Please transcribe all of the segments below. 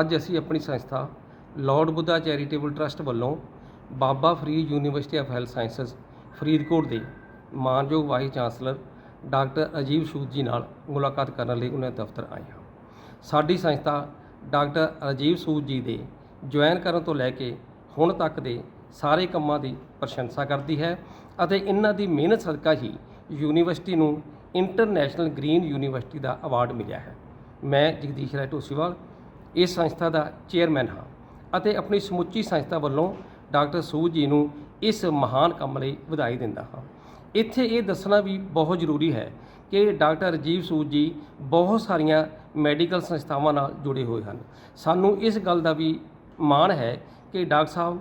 ਅੱਜ ਅਸੀਂ ਆਪਣੀ ਸੰਸਥਾ ਲਾਰਡ ਬੁੱਧਾ ਚੈਰੀਟੇਬਲ ਟਰਸਟ ਵੱਲੋਂ Baba Farid university of health sciences, Faridkot ਦੇ ਮਾਨਯੋਗ ਵਾਈਸ ਚਾਂਸਲਰ ਡਾਕਟਰ ਅਜੀਬ ਸੂਦ ਜੀ ਨਾਲ ਮੁਲਾਕਾਤ ਕਰਨ ਲਈ ਉਹਨਾਂ ਦਫ਼ਤਰ ਆਏ ਹਾਂ। ਸਾਡੀ ਸੰਸਥਾ ਡਾਕਟਰ ਅਜੀਬ ਸੂਦ ਜੀ ਦੇ ਜੁਆਇਨ ਕਰਨ ਤੋਂ ਲੈ ਕੇ ਹੁਣ ਤੱਕ ਦੇ ਸਾਰੇ ਕੰਮਾਂ ਦੀ ਪ੍ਰਸ਼ੰਸਾ ਕਰਦੀ ਹੈ ਅਤੇ ਇਹਨਾਂ ਦੀ ਮਿਹਨਤ ਸਦਕਾ ਹੀ ਯੂਨੀਵਰਸਿਟੀ ਨੂੰ ਇੰਟਰਨੈਸ਼ਨਲ ਗ੍ਰੀਨ ਯੂਨੀਵਰਸਿਟੀ ਦਾ ਅਵਾਰਡ ਮਿਲਿਆ ਹੈ। ਮੈਂ ਜਗਦੀਸ਼ ਰਾਏ ਢੋਸੀਵਾਲ ਇਸ ਸੰਸਥਾ ਦਾ ਚੇਅਰਮੈਨ ਹਾਂ ਅਤੇ ਆਪਣੀ ਸਮੁੱਚੀ ਸੰਸਥਾ ਵੱਲੋਂ ਡਾਕਟਰ ਸੂਦ ਜੀ ਨੂੰ ਇਸ ਮਹਾਨ ਕੰਮ ਲਈ ਵਧਾਈ ਦਿੰਦਾ ਹਾਂ। ਇੱਥੇ ਇਹ ਦੱਸਣਾ ਵੀ ਬਹੁਤ ਜ਼ਰੂਰੀ ਹੈ ਕਿ ਡਾਕਟਰ ਰਜੀਵ ਸੂਦ ਜੀ ਬਹੁਤ ਸਾਰੀਆਂ ਮੈਡੀਕਲ ਸੰਸਥਾਵਾਂ ਨਾਲ ਜੁੜੇ ਹੋਏ ਹਨ। ਸਾਨੂੰ ਇਸ ਗੱਲ ਦਾ ਵੀ ਮਾਣ ਹੈ ਕਿ ਡਾਕਟਰ ਸਾਹਿਬ,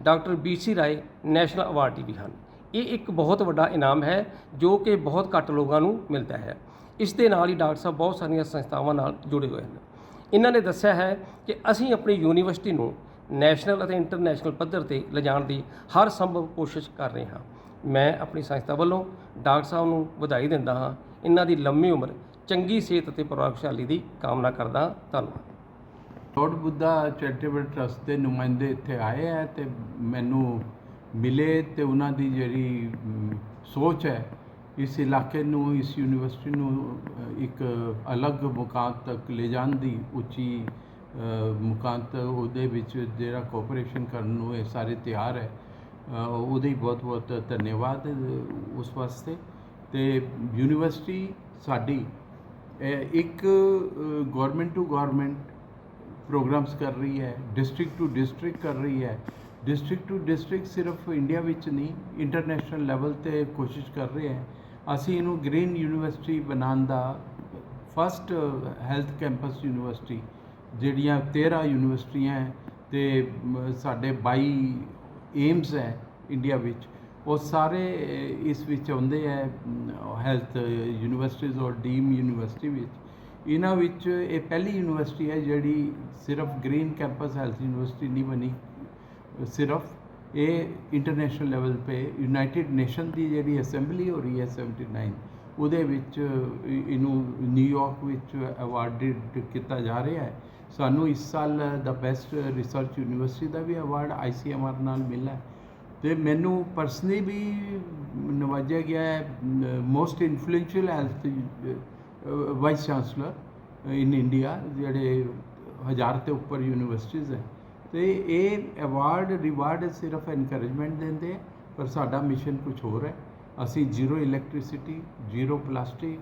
doctor B C Roy national awardee ਵੀ ਹਨ। ਇਹ ਇੱਕ ਬਹੁਤ ਵੱਡਾ ਇਨਾਮ ਹੈ ਜੋ ਕਿ ਬਹੁਤ ਘੱਟ ਲੋਕਾਂ ਨੂੰ ਮਿਲਦਾ ਹੈ। ਇਸ ਦੇ ਨਾਲ ਹੀ ਡਾਕਟਰ ਸਾਹਿਬ ਬਹੁਤ ਸਾਰੀਆਂ ਸੰਸਥਾਵਾਂ ਨਾਲ ਜੁੜੇ ਹੋਏ ਹਨ। ਇਹਨਾਂ ਨੇ ਦੱਸਿਆ ਹੈ ਕਿ ਅਸੀਂ ਆਪਣੀ ਯੂਨੀਵਰਸਿਟੀ ਨੂੰ ਨੈਸ਼ਨਲ ਅਤੇ ਇੰਟਰਨੈਸ਼ਨਲ ਪੱਧਰ ਤੇ ਲਿਜਾਣ ਦੀ ਹਰ ਸੰਭਵ ਕੋਸ਼ਿਸ਼ ਕਰ ਰਹੇ ਹਾਂ। ਮੈਂ ਆਪਣੀ ਸੰਸਥਾ ਵੱਲੋਂ ਡਾਕਟਰ ਸਾਹਿਬ ਨੂੰ ਵਧਾਈ ਦਿੰਦਾ ਹਾਂ। ਇਹਨਾਂ ਦੀ ਲੰਮੀ ਉਮਰ, ਚੰਗੀ ਸਿਹਤ ਅਤੇ ਪ੍ਰਭਾਵਸ਼ਾਲੀ ਦੀ ਕਾਮਨਾ ਕਰਦਾ ਹਾਂ। ਧੰਨਵਾਦ। ਲਾਰਡ ਬੁੱਧਾ ਚੈਰੀਟੇਬਲ ਟਰਸਟ ਦੇ ਨੁਮਾਇੰਦੇ ਇੱਥੇ ਆਏ ਹੈ ਤੇ ਮੈਨੂੰ ਮਿਲੇ ਤੇ ਉਹਨਾਂ ਦੀ ਜਿਹੜੀ ਸੋਚ ਹੈ ਇਸ ਇਲਾਕੇ ਨੂੰ ਇਸ ਯੂਨੀਵਰਸਿਟੀ ਨੂੰ ਇੱਕ ਅਲੱਗ ਮੁਕਾਮ ਤੱਕ ਲੈ ਜਾਣ ਦੀ ਉੱਚੀ ਅ, ਮੁਕਾਮ ਤੱਕ ਉਹਦੇ ਵਿੱਚ ਜਿਹੜਾ ਕੋਆਪਰੇਸ਼ਨ ਕਰਨ ਨੂੰ ਇਹ ਸਾਰੇ ਤਿਆਰ ਹੈ ਉਹਦੇ ਬਹੁਤ ਬਹੁਤ ਧੰਨਵਾਦ ਉਸ ਵਾਸਤੇ। ਤੇ ਯੂਨੀਵਰਸਿਟੀ ਸਾਡੀ ਇੱਕ ਗਵਰਨਮੈਂਟ ਟੂ ਗਵਰਨਮੈਂਟ ਪ੍ਰੋਗਰਾਮਸ ਕਰ ਰਹੀ ਹੈ ਡਿਸਟ੍ਰਿਕਟ ਟੂ ਡਿਸਟ੍ਰਿਕਟ ਕਰ ਰਹੀ ਹੈ। ਡਿਸਟ੍ਰਿਕਟ ਟੂ ਡਿਸਟ੍ਰਿਕਟ ਸਿਰਫ ਇੰਡੀਆ ਵਿੱਚ ਨਹੀਂ ਇੰਟਰਨੈਸ਼ਨਲ ਲੈਵਲ ਤੇ ਕੋਸ਼ਿਸ਼ ਕਰ ਰਹੇ ਹੈ। ਅਸੀਂ ਇਹਨੂੰ ਗ੍ਰੀਨ ਯੂਨੀਵਰਸਿਟੀ ਬਣਾਉਣ ਦਾ ਫਸਟ ਹੈਲਥ ਕੈਂਪਸ ਯੂਨੀਵਰਸਿਟੀ, ਜਿਹੜੀਆਂ 13 ਯੂਨੀਵਰਸਿਟੀਆਂ ਹੈ ਤੇ ਸਾਡੇ 22 ਏਮਸ ਹੈ ਇੰਡੀਆ ਵਿੱਚ, ਉਹ ਸਾਰੇ ਇਸ ਵਿੱਚ ਆਉਂਦੇ ਹੈ ਹੈਲਥ ਯੂਨੀਵਰਸਿਟੀਜ਼ ਔਰ ਡੀਮ ਯੂਨੀਵਰਸਿਟੀ ਵਿੱਚ। ਇਹਨਾਂ ਵਿੱਚ ਇਹ ਪਹਿਲੀ ਯੂਨੀਵਰਸਿਟੀ ਹੈ ਜਿਹੜੀ ਸਿਰਫ ਗ੍ਰੀਨ ਕੈਂਪਸ ਹੈਲਥ ਯੂਨੀਵਰਸਿਟੀ ਨਹੀਂ ਬਣੀ, ਸਿਰਫ ਇਹ ਇੰਟਰਨੈਸ਼ਨਲ ਲੈਵਲ ਤੇ ਯੂਨਾਈਟਿਡ ਨੇਸ਼ਨ ਦੀ ਜਿਹੜੀ ਅਸੈਂਬਲੀ ਹੋ ਰਹੀ ਹੈ 79 ਉਹਦੇ ਵਿੱਚ ਇਹਨੂੰ ਨਿਊਯਾਰਕ ਵਿੱਚ ਅਵਾਰਡਡ ਕੀਤਾ ਜਾ ਰਿਹਾ ਹੈ। ਸਾਨੂੰ ਇਸ ਸਾਲ ਦਾ ਬੈਸਟ ਰਿਸਰਚ ਯੂਨੀਵਰਸਿਟੀ ਦਾ ਵੀ ਅਵਾਰਡ ਆਈਸੀਐਮਆਰ ਨਾਲ ਮਿਲਿਆ ਹੈ। ਤੇ ਮੈਨੂੰ ਪਰਸਨਲੀ ਵੀ ਨਵਾਜਿਆ ਗਿਆ ਹੈ most influential health vice chancellor in India ਜਿਹੜੇ ਹਜ਼ਾਰ ਤੇ ਉੱਪਰ ਯੂਨੀਵਰਸਿਟੀਜ਼ ਹੈ। ਤੇ ਇਹ ਅਵਾਰਡ ਰਿਵਾਰਡ ਸਿਰਫ ਐਨਕਰੇਜਮੈਂਟ ਦਿੰਦੇ ਹੈ, ਪਰ ਸਾਡਾ ਮਿਸ਼ਨ ਕੁਝ ਹੋਰ ਹੈ। ਅਸੀਂ zero electricity zero plastic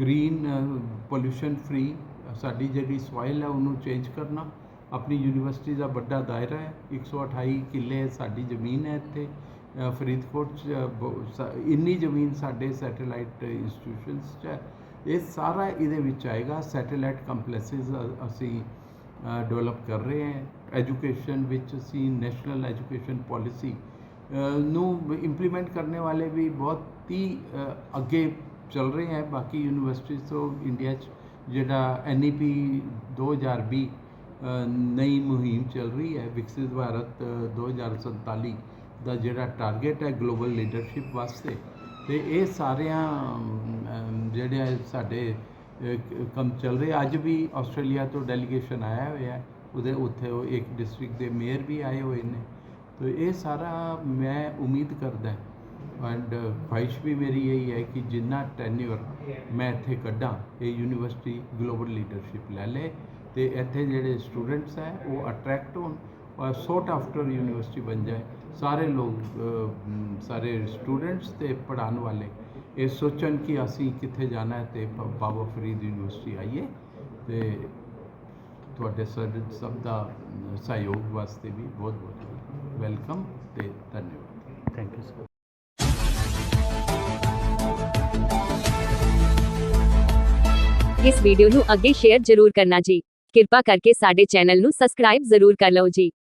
green pollution free ਸਾਡੀ ਜਿਹੜੀ ਸੋਇਲ ਹੈ ਉਹਨੂੰ ਚੇਂਜ ਕਰਨਾ। ਆਪਣੀ ਯੂਨੀਵਰਸਿਟੀ ਦਾ ਵੱਡਾ ਦਾਇਰਾ ਹੈ। 128 ਕਿੱਲੇ ਸਾਡੀ ਜ਼ਮੀਨ ਹੈ ਇੱਥੇ ਫਰੀਦਕੋਟ 'ਚ ਬ- ਸ- ਇੰਨੀ ਜ਼ਮੀਨ ਸਾਡੇ ਸੈਟੇਲਾਈਟ ਇੰਸਟੀਟਿਊਸ਼ਨਸ 'ਚ ਹੈ। ਇਹ ਸਾਰਾ ਇਹਦੇ ਵਿੱਚ ਆਏਗਾ। ਸੈਟੇਲਾਈਟ ਕੰਪਲੈਕਸਿਸ ਅਸੀਂ ਡਿਵੈਲਪ ਕਰ ਰਹੇ ਹਾਂ। ਐਜੂਕੇਸ਼ਨ ਵਿੱਚ ਅਸੀਂ ਨੈਸ਼ਨਲ ਐਜੂਕੇਸ਼ਨ ਪਾਲਿਸੀ ਨੂੰ ਇੰਪਲੀਮੈਂਟ ਕਰਨੇ ਵਾਲੇ ਵੀ ਬਹੁਤ ਹੀ ਅੱਗੇ ਚੱਲ ਰਹੇ ਹੈ। ਬਾਕੀ ਯੂਨੀਵਰਸਿਟੀਜ਼ ਤੋਂ ਇੰਡੀਆ 'ਚ ਜਿਹੜਾ ਐਨਈਪੀ 2020 ਅ, ਨਈ ਮੁਹਿੰਮ ਚੱਲ ਰਹੀ ਹੈ। ਵਿਕਸਿਤ ਭਾਰਤ ਅ, 2047 ਦਾ ਜਿਹੜਾ ਟਾਰਗੇਟ ਹੈ ਗਲੋਬਲ ਲੀਡਰਸ਼ਿਪ ਵਾਸਤੇ। ਤੇ ਇਹ ਸਾਰਿਆਂ ਜਿਹੜੇ ਸਾਡੇ ਕੰਮ ਚੱਲ ਰਿਹਾ। ਅੱਜ ਵੀ ਆਸਟ੍ਰੇਲੀਆ ਤੋਂ ਡੈਲੀਗੇਸ਼ਨ ਆਇਆ ਹੋਇਆ ਉਹਦੇ, ਉੱਥੇ ਉਹ ਇੱਕ ਡਿਸਟ੍ਰਿਕਟ ਦੇ ਮੇਅਰ ਵੀ ਆਏ ਹੋਏ ਨੇ। ਤੋ ਇਹ ਸਾਰਾ ਮੈਂ ਉਮੀਦ ਕਰਦਾ ਐਂਡ ਖੁਆਇਸ਼ ਵੀ ਮੇਰੀ ਇਹੀ ਹੈ ਕਿ ਜਿੰਨਾ ਟੈਨਿਓਰ ਮੈਂ ਇੱਥੇ ਕੱਢਾਂ, ਇਹ ਯੂਨੀਵਰਸਿਟੀ ਗਲੋਬਲ ਲੀਡਰਸ਼ਿਪ ਲੈ ਲੇ। ਤੇ ਇੱਥੇ ਜਿਹੜੇ ਸਟੂਡੈਂਟਸ ਹੈ, ਉਹ ਅਟਰੈਕਟ ਹੋਣ। ਔਰ ਸੌਟ ਆਫਟਰ ਯੂਨੀਵਰਸਿਟੀ ਬਣ ਜਾਏ ਸਾਰੇ ਲੋਕ ਅ, ਮ, ਸਾਰੇ ਸਟੂਡੈਂਟਸ ਤੇ ਪੜ੍ਹਾਉਣ ਵਾਲੇ ਇਹ ਸੋਚਣ ਕਿ ਅਸੀਂ ਕਿੱਥੇ ਜਾਣਾ ਹੈ ਤੇ ਬ- ਬਾਬਾ ਫਰੀਦ ਯੂਨੀਵਰਸਿਟੀ ਆਈਏ ਤੇ ਤੁਹਾਡੇ ਸਰ ਸਭ ਦਾ ਅ, ਸਹਿਯੋਗ ਵਾਸਤੇ ਵੀ ਬਹੁਤ ਬਹੁਤ ਵੈਲਕਮ ਤੇ ਧੰਨਵਾਦ ਥੈਂਕ ਯੂ ਸਰ ਇਸ ਵੀਡੀਓ ਨੂੰ ਅੱਗੇ ਸ਼ੇਅਰ ਜ਼ਰੂਰ ਕਰਨਾ ਜੀ ਕਿਰਪਾ ਕਰਕੇ ਸਾਡੇ ਚੈਨਲ ਨੂੰ ਸਬਸਕ੍ਰਾਈਬ ਜ਼ਰੂਰ ਕਰ ਲਓ ਜੀ